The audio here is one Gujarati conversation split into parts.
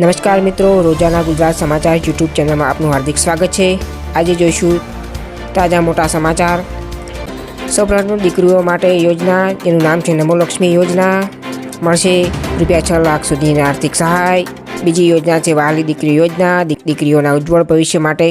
નમસ્કાર મિત્રો, રોજાના ગુજરાત સમાચાર યુટ્યુબ ચેનલમાં આપનું હાર્દિક સ્વાગત છે. આજે જોઈશું તાજા મોટા સમાચાર. સૌપ્રથમ દીકરીઓ માટે યોજના, જેનું નામ છે નમોલક્ષ્મી યોજના. મળશે રૂપિયા છ લાખ સુધીની આર્થિક સહાય. બીજી યોજના છે વહાલી દીકરી યોજના દીકરીઓના ઉજ્જવળ ભવિષ્ય માટે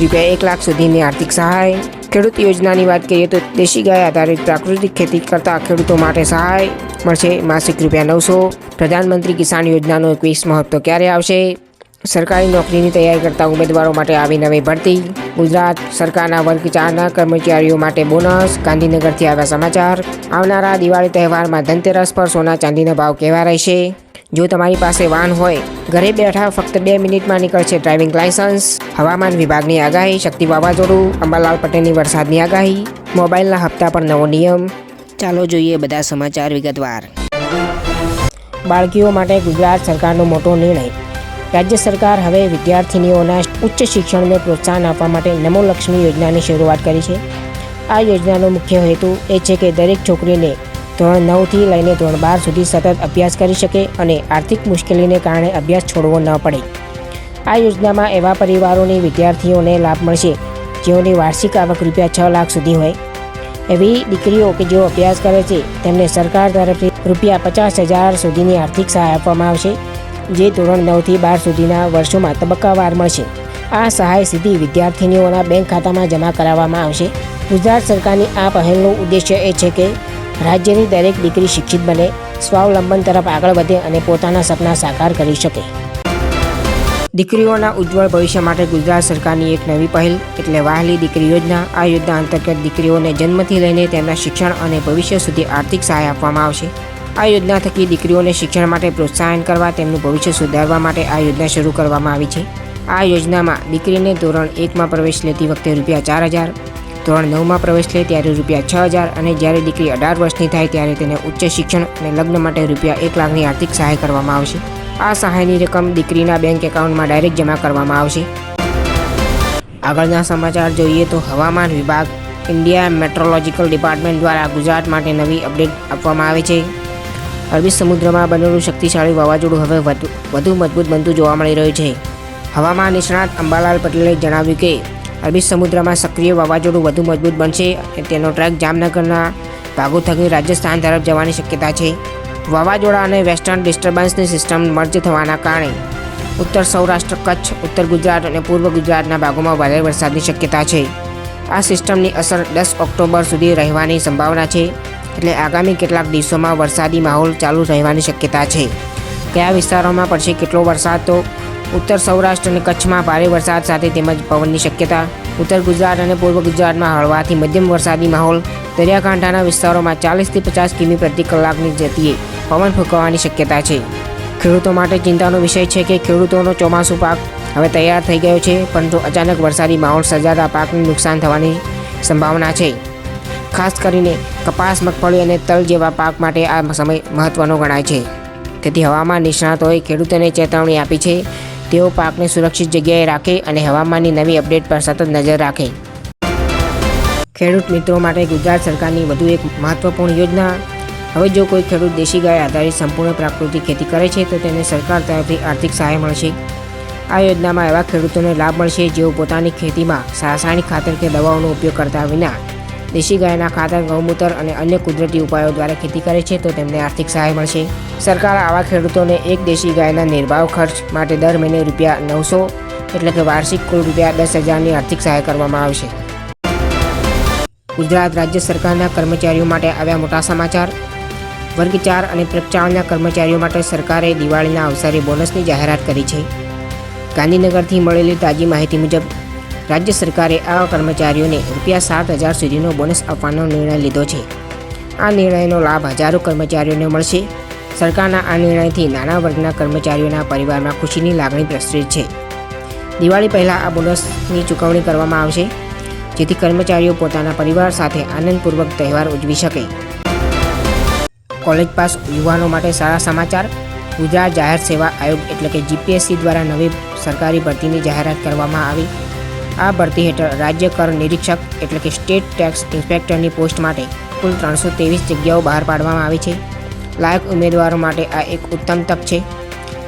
રૂપિયા એક લાખ સુધીની આર્થિક સહાય. ખેડૂત યોજનાની વાત કરીએ તો દેશી ગાય આધારિત પ્રાકૃતિક ખેતી કરતા ખેડૂતો માટે સહાય. મળશે માસિક રૂપિયા નવસો. પ્રધાનમંત્રી કિસાન યોજનાનો એકવીસ હપ્તો ક્યારે આવશે? સરકારી નોકરીની તૈયારી કરતા ઉમેદવારો માટે આવી નવી ભરતી. ગુજરાત સરકારના વર્ગ ચારના કર્મચારીઓ માટે બોનસ. ગાંધીનગરથી આવ્યા સમાચાર. આવનારા દિવાળી તહેવારમાં ધનતેરસ પર સોના ચાંદીનો ભાવ કેવા રહેશે? જો તમારી પાસે વાહન હોય, ઘરે બેઠા ફક્ત બે મિનિટમાં નીકળશે ડ્રાઇવિંગ લાયસન્સ હવામાન વિભાગની આગાહી, શક્તિ વાવાઝોડું, અંબાલાલ પટેલની વરસાદની આગાહી મોબાઈલના હપ્તા પર નવો નિયમ. ચાલો જોઈએ બધા સમાચાર વિગતવાર. બાળકીઓ માટે ગુજરાત સરકારનો મોટો નિર્ણય. રાજ્ય સરકાર હવે વિદ્યાર્થિનીઓના ઉચ્ચ શિક્ષણને પ્રોત્સાહન આપવા માટે નમો લક્ષ્મી યોજનાની શરૂઆત કરી છે. આ યોજનાનો મુખ્ય હેતુ એ છે કે દરેક છોકરીને ધોરણ નવથી લઈને ધોરણ બાર સુધી સતત અભ્યાસ કરી શકે અને આર્થિક મુશ્કેલીને કારણે અભ્યાસ છોડવો ન પડે. આ યોજનામાં એવા પરિવારોની વિદ્યાર્થીઓને લાભ મળશે, જેઓની વાર્ષિક આવક રૂપિયા છ લાખ સુધી હોય. એવી દીકરીઓ કે જેઓ અભ્યાસ કરે છે, તેમને સરકાર તરફથી રૂપિયા પચાસ હજાર સુધીની આર્થિક સહાય આપવામાં આવશે, જે ધોરણ નવથી બાર સુધીના વર્ષોમાં તબક્કાવાર મળશે. આ સહાય સીધી વિદ્યાર્થીનીઓના બેંક ખાતામાં જમા કરાવવામાં આવશે. ગુજરાત સરકારની આ પહેલનો ઉદ્દેશ્ય એ છે કે રાજ્યની દરેક દીકરી શિક્ષિત બને, સ્વાવલંબન તરફ આગળ વધે અને પોતાના સપના સાકાર કરી શકે. દીકરીઓના ઉજ્જવળ ભવિષ્ય માટે ગુજરાત સરકારની એક નવી પહેલ, એટલે વાહલી દીકરી યોજના. આ યોજના અંતર્ગત દીકરીઓને જન્મથી લઈને તેમના શિક્ષણ અને ભવિષ્ય સુધી આર્થિક સહાય આપવામાં આવશે. આ યોજના થકી દીકરીઓને શિક્ષણ માટે પ્રોત્સાહન કરવા, તેમનું ભવિષ્ય સુધારવા માટે આ યોજના શરૂ કરવામાં આવી છે. આ યોજનામાં દીકરીને ધોરણ એકમાં પ્રવેશ લેતી વખતે રૂપિયા ચાર હજાર ધોરણ નવમાં પ્રવેશ લે ત્યારે રૂપિયા છ હજાર અને જ્યારે દીકરી અઢાર વર્ષની થાય ત્યારે તેને ઉચ્ચ શિક્ષણ અને લગ્ન માટે રૂપિયા એક લાખની આર્થિક સહાય કરવામાં આવશે. આ સહાયની રકમ દીકરીના બેંક એકાઉન્ટમાં ડાયરેક્ટ જમા કરવામાં આવશે. આગળના સમાચાર જોઈએ તો હવામાન વિભાગ, ઇન્ડિયા મેટ્રોલોજીકલ ડિપાર્ટમેન્ટ દ્વારા ગુજરાત માટે નવી અપડેટ આપવામાં આવે છે. અરબી સમુદ્રમાં બનેલું શક્તિશાળી વાવાઝોડું હવે વધુ મજબૂત બનતું જોવા મળી રહ્યું છે. હવામાન નિષ્ણાત અંબાલાલ પટેલે જણાવ્યું કે અરબી સમુદ્રમાં સક્રિય વાવાઝોડું વધુ મજબૂત બનશે અને તેનો ટ્રેક જામનગરના ભાગો થકી રાજસ્થાન તરફ જવાની શક્યતા છે. વાવાઝોડા અને વેસ્ટર્ન ડિસ્ટર્બન્સની સિસ્ટમ મર્જ થવાના કારણે ઉત્તર સૌરાષ્ટ્ર, કચ્છ, ઉત્તર ગુજરાત અને પૂર્વ ગુજરાતના ભાગોમાં ભારે વરસાદની શક્યતા છે. આ સિસ્ટમની અસર દસ ઓક્ટોબર સુધી રહેવાની સંભાવના છે એટલે આગામી કેટલાક દિવસોમાં વરસાદી માહોલ ચાલુ રહેવાની શક્યતા છે. કયા વિસ્તારોમાં પડશે કેટલો વરસાદ તો ઉત્તર સૌરાષ્ટ્ર અને કચ્છમાં ભારે વરસાદ સાથે તેમજ પવનની શક્યતા. ઉત્તર ગુજરાત અને પૂર્વ ગુજરાતમાં હળવાથી મધ્યમ વરસાદી માહોલ. દરિયાકાંઠાના વિસ્તારોમાં ચાલીસથી પચાસ કિમી પ્રતિ કલાકની ગતિએ પવન ફૂંકવાની શક્યતા છે. ખેડૂતો માટે ચિંતાનો વિષય છે કે ખેડૂતોનો ચોમાસુ પાક હવે તૈયાર થઈ ગયો છે, પરંતુ અચાનક વરસાદી માહોલ સર્જાતા પાકને નુકસાન થવાની સંભાવના છે. ખાસ કરીને કપાસ, મગફળી અને તલ જેવા પાક માટે આ સમય મહત્વનો ગણાય છે. તેથી હવામાન નિષ્ણાતોએ ખેડૂતોને ચેતવણી આપી છે તેઓ પાકને સુરક્ષિત જગ્યાએ રાખે અને હવામાનની નવી અપડેટ પર સતત નજર રાખે. ખેડૂત મિત્રો માટે ગુજરાત સરકારની વધુ એક મહત્વપૂર્ણ યોજના. હવે જો કોઈ ખેડૂત દેશી ગાય આધારિત સંપૂર્ણ પ્રાકૃતિક ખેતી કરે છે, તો તેને સરકાર તરફથી આર્થિક સહાય મળશે. આ યોજનામાં એવા ખેડૂતોને લાભ મળશે જેઓ પોતાની ખેતીમાં રાસાયણિક ખાતર કે દવાઓનો ઉપયોગ કરતા વિના દેશી ગાયના ખાતર, ગૌમૂત્ર અને અન્ય કુદરતી ઉપાયો દ્વારા ખેતી કરે છે તો તેમને આર્થિક સહાય મળશે. સરકાર આવા ખેડૂતોને એક દેશી ગાયના નિર્ભાવ ખર્ચ માટે દર મહિને રૂપિયા નવસો એટલે કે વાર્ષિક કુલ રૂપિયા દસ હજારની આર્થિક સહાય કરવામાં આવશે. ગુજરાત રાજ્ય સરકારના કર્મચારીઓ માટે આવ્યા મોટા સમાચાર. વર્ગ ચાર અને પ્રચારના કર્મચારીઓ માટે સરકારે દિવાળીના અવસરે બોનસની જાહેરાત કરી છે. ગાંધીનગરથી મળેલી તાજી માહિતી મુજબ રાજ્ય સરકારે આ કર્મચારીઓને રૂપિયા સાત હજાર સુધીનો બોનસ આપવાનો નિર્ણય લીધો છે. આ નિર્ણયનો લાભ હજારો કર્મચારીઓને મળશે. સરકારના આ નિર્ણયથી નાના વર્ગના કર્મચારીઓના પરિવારમાં ખુશીની લાગણી પ્રસરિત છે. દિવાળી પહેલાં આ બોનસની ચૂકવણી કરવામાં આવશે, જેથી કર્મચારીઓ પોતાના પરિવાર સાથે આનંદપૂર્વક તહેવાર ઉજવી શકે. કોલેજ પાસ યુવાનો માટે સારા સમાચાર ગુજરાત જાહેર સેવા આયોગ એટલે કે જીપીએસસી દ્વારા નવી સરકારી ભરતીની જાહેરાત કરવામાં આવી. આ ભરતી હેઠળ રાજ્ય કર નિરીક્ષક એટલે કે સ્ટેટ ટેક્સ ઇન્સ્પેક્ટરની પોસ્ટ માટે કુલ ત્રણસો ત્રેવીસ જગ્યાઓ બહાર પાડવામાં આવી છે. લાયક ઉમેદવારો માટે આ એક ઉત્તમ તક છે.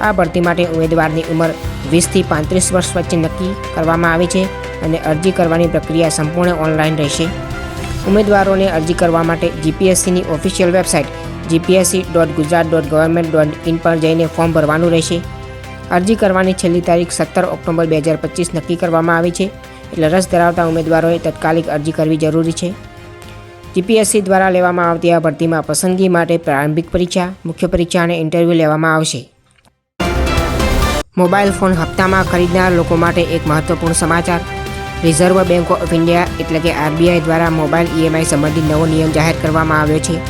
આ ભરતી માટે ઉમેદવારની ઉંમર વીસથી પાંત્રીસ વર્ષ વચ્ચે નક્કી કરવામાં આવી છે અને અરજી કરવાની પ્રક્રિયા સંપૂર્ણ ઓનલાઈન રહેશે. ઉમેદવારોને અરજી કરવા માટે જીપીએસસીની official website GPSC dot Gujarat dot government dot in પર જઈને ફોર્મ ભરવાનું રહેશે. અરજી કરવાની છેલ્લી તારીખ સત્તર ઓક્ટોબર બે હજાર પચીસ નક્કી કરવામાં આવી છે. એટલે રસ ધરાવતા ઉમેદવારોએ તાત્કાલિક અરજી કરવી જરૂરી છે. જીપીએસસી દ્વારા લેવામાં આવતી આ ભરતીમાં પસંદગી માટે પ્રારંભિક પરીક્ષા, મુખ્ય પરીક્ષા અને ઇન્ટરવ્યૂ લેવામાં આવશે. મોબાઈલ ફોન હપ્તામાં ખરીદનાર લોકો માટે એક મહત્વપૂર્ણ સમાચાર. રિઝર્વ બેંક ઓફ ઇન્ડિયા એટલે કે આરબીઆઈ દ્વારા મોબાઈલ ઈએમઆઈ સંબંધિત નવો નિયમ જાહેર કરવામાં આવ્યો છે.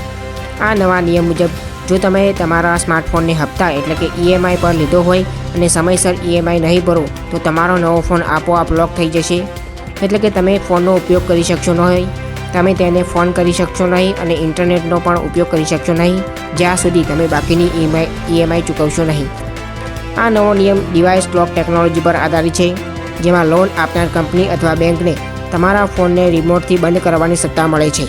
આ નવા નિયમ મુજબ, જો તમે તમારા સ્માર્ટફોનને હપ્તા એટલે કે ઈએમઆઈ પર લીધો હોય અને સમયસર ઈએમઆઈ નહીં ભરો, તો તમારો નવો ફોન આપોઆપ લોક થઈ જશે. એટલે કે તમે ફોનનો ઉપયોગ કરી શકશો નહીં. તમે તેને ફોન કરી શકશો નહીં અને ઇન્ટરનેટનો પણ ઉપયોગ કરી શકશો નહીં. જ્યાં સુધી તમે બાકીની ઈએમઆઈ ઈએમઆઈ ચૂકવશો નહીં. આ નવો નિયમ ડિવાઇસ લોક ટેકનોલોજી પર આધારિત છે, જેમાં લોન આપનાર કંપની અથવા બેંકને તમારા ફોનને રિમોટથી બંધ કરવાની સત્તા મળે છે.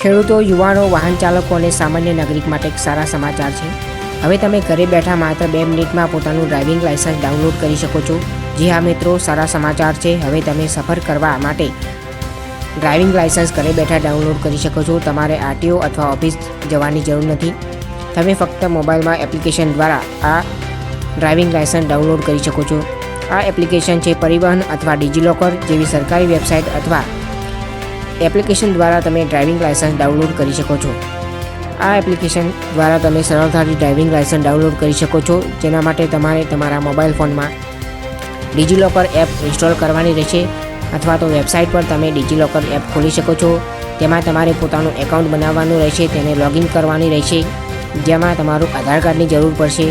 ખેડૂતો, યુવાનો વાહન ચાલકો અને સામાન્ય નાગરિક માટે એક સારા સમાચાર છે. હવે તમે ઘરે બેઠા માત્ર બે મિનિટમાં પોતાનું ડ્રાઇવિંગ લાયસન્સ ડાઉનલોડ કરી શકો છો. જી હા મિત્રો, સારા સમાચાર છે. હવે તમે સફર કરવા માટે ડ્રાઇવિંગ લાયસન્સ ઘરે બેઠા ડાઉનલોડ કરી શકો છો. તમારે આરટીઓ અથવા ઓફિસ જવાની જરૂર નથી. તમે ફક્ત મોબાઈલમાં એપ્લિકેશન દ્વારા આ ડ્રાઇવિંગ લાયસન્સ ડાઉનલોડ કરી શકો છો. આ એપ્લિકેશન છે પરિવહન અથવા ડિજિલોકર જેવી સરકારી વેબસાઇટ અથવા એપ્લિકેશન દ્વારા તમે ડ્રાઇવિંગ લાયસન્સ ડાઉનલોડ કરી શકો છો. આ એપ્લિકેશન દ્વારા તમે સરળતાથી ડ્રાઇવિંગ લાયસન્સ ડાઉનલોડ કરી શકો છો, જેના માટે તમારે તમારા મોબાઈલ ફોનમાં ડિજિલોકર એપ ઇન્સ્ટોલ કરવાની રહેશે, અથવા તો વેબસાઇટ પર તમે ડિજિલોકર એપ ખોલી શકો છો. તેમાં તમારે પોતાનું એકાઉન્ટ બનાવવાનું રહેશે, તેને લોગિન કરવાની રહેશે, જેમાં તમારું આધાર કાર્ડની જરૂર પડશે.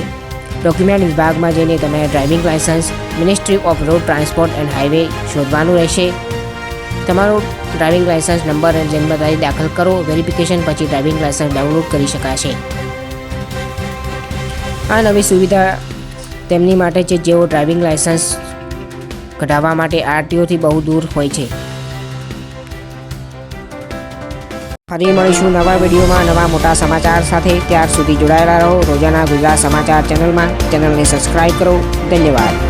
ડોક્યુમેન્ટ વિભાગમાં જઈને તમે driving licence ministry of road transport and highway શોધવાનું રહેશે. તમારો ડ્રાઇવિંગ લાયસન્સ નંબર અને જન્મ તારીખ દાખલ કરો. વેરિફિકેશન પછી ડ્રાઇવિંગ લાયસન્સ ડાઉનલોડ કરી શકાશે. આ નવી સુવિધા તેમની માટે છે જેઓ ડ્રાઇવિંગ લાયસન્સ કઢાવવા માટે આરટીઓથી બહુ દૂર હોય છે. ફરી મળીશું નવા વિડીયોમાં નવા મોટા સમાચાર સાથે. ત્યાર સુધી જોડાયેલા રહો. રોજાના ગુજરાત સમાચાર ચેનલમાં. ચેનલને સબસ્ક્રાઇબ કરો. ધન્યવાદ.